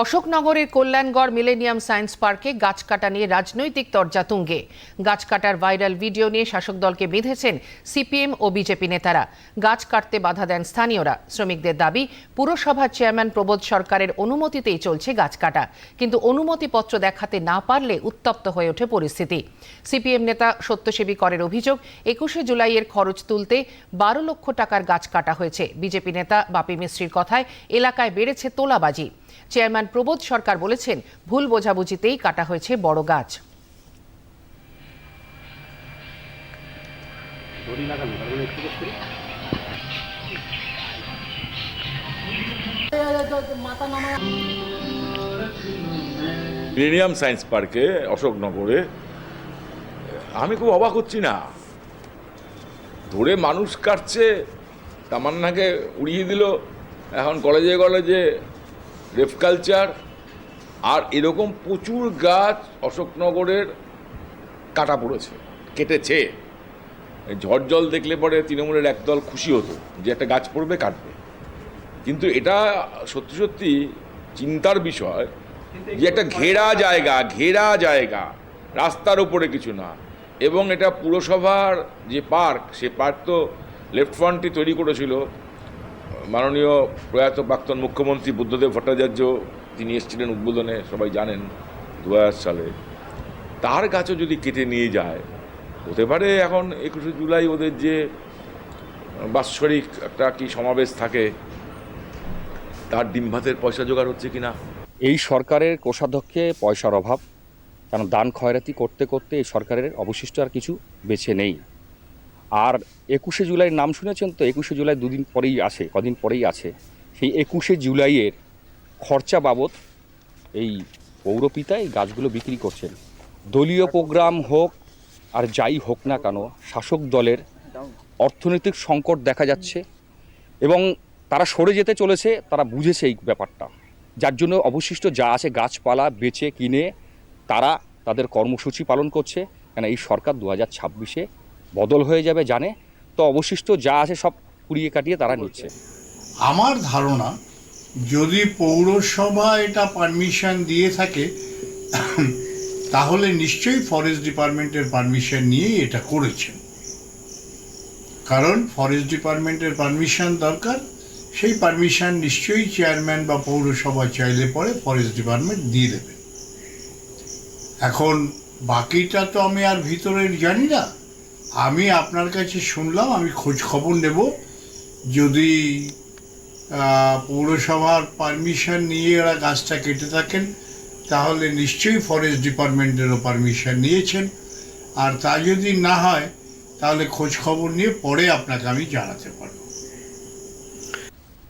অশোকনগরের Kalyangarh millennium science পার্কে গাছ কাটা নিয়ে রাজনৈতিক তরজা তুঙ্গে গাছ কাটার ভাইরাল ভিডিও নিয়ে শাসক দলকে বেঁধেছেন সিপিএম ও বিজেপি নেতারা। গাছ কাটতে বাধা দেন স্থানীয়রা। শ্রমিকদের দাবি পুরসভার চেয়ারম্যান প্রবোধ সরকারের অনুমতিতেই চলছে গাছ কাটা। কিন্তু অনুমতিপত্র দেখাতে না পারলে উত্তপ্ত হয়ে ওঠে পরিস্থিতি। সিপিএম নেতা সত্যসেবী করের অভিযোগ, একুশে জুলাইয়ের খরচ তুলতে বারো লক্ষ টাকার গাছ কাটা হয়েছে। বিজেপি নেতা বাপি মিস্ত্রির কথায়, এলাকায় বেড়েছে তোলাবাজি। চেয়ারম্যান প্রবোধ সরকার বলেছেন ভুল বোঝাবুঝিতেই কাটা হয়েছে বড় গাছ। ধরি না কেন তাহলে একটু কষ্ট করি মিলেনিয়াম সায়েন্স পার্কে অশোকনগরে আমি খুব অবাক হচ্ছি না। ধরে মানুষ কাটছে তামান্নাকে উড়িয়ে দিল এখন কলেজে কলেজে রেফ কালচার, আর এরকম প্রচুর গাছ অশোকনগরের কাটা পড়েছে, কেটেছে। ঝড় জল দেখলে পরে তৃণমূলের একদল খুশি হতো যে একটা গাছ পড়বে, কাটবে। কিন্তু এটা সত্যি সত্যি চিন্তার বিষয় যে একটা ঘেরা জায়গা ঘেরা জায়গা, রাস্তার উপরে কিছু না। এবং এটা পুরসভার যে পার্ক, সে পার্ক তো লেফট ফ্রন্টই তৈরি করেছিল। মাননীয় প্রয়াত প্রাক্তন মুখ্যমন্ত্রী বুদ্ধদেব ভট্টাচার্য তিনি এসেছিলেন উদ্বোধনে, সবাই জানেন দু হাজার সালে। তার গাছও যদি কেটে নিয়ে যায়, হতে পারে এখন একুশে জুলাই ওদের যে বাৎসরিক একটা কি সমাবেশ থাকে, তার ডিম ভাতের পয়সা জোগাড় হচ্ছে কিনা? এই সরকারের কোষাধ্যক্ষে পয়সার অভাব কারণ দান খয়রাতি করতে করতে এই সরকারের অবশিষ্ট আর কিছু বেছে নেই। আর একুশে জুলাইয়ের নাম শুনেছেন তো? একুশে জুলাই দুদিন পরেই আছে কদিন পরেই আছে সেই একুশে জুলাইয়ের খরচা বাবদ এই পৌরপিতা এই গাছগুলো বিক্রি করছেন। দলীয় প্রোগ্রাম হোক আর যাই হোক না কেন, শাসক দলের অর্থনৈতিক সংকট দেখা যাচ্ছে এবং তারা সরে যেতে চলেছে, তারা বুঝেছে এই ব্যাপারটা। যার জন্য অবশিষ্ট যা আছে গাছপালা বেচে কিনে তারা তাদের কর্মসূচি পালন করছে। কেন এই সরকার দু হাজার ছাব্বিশে বদল হয়ে যাবে, জানে। তো অবশিষ্ট যা আছে সব কুড়িয়ে কাটিয়ে তারা নিচ্ছে। আমার ধারণা, যদি পৌরসভা এটা পারমিশন দিয়ে থাকে, তাহলে নিশ্চয়ই ফরেস্ট ডিপার্টমেন্টের পারমিশন নিয়েই এটা করেছেন। কারণ ফরেস্ট ডিপার্টমেন্টের পারমিশন দরকার, সেই পারমিশন নিশ্চয়ই চেয়ারম্যান বা পৌরসভা চাইলে পরে ফরেস্ট ডিপার্টমেন্ট দিয়ে দেবে। এখন বাকিটা তো আমি আর ভিতরের জানি না। আমি আপনার কাছে শুনলাম, আমি খোঁজ খবর নেব। যদি পৌরসভার পারমিশন নিয়ে এরা গাছটা কেটে থাকেন, তাহলে নিশ্চয়ই ফরেস্ট ডিপার্টমেন্টেরও পারমিশন নিয়েছেন। আর তা যদি না হয়, তাহলে খোঁজ খবর নিয়ে পরে আপনাকে আমি জানাতে পারব।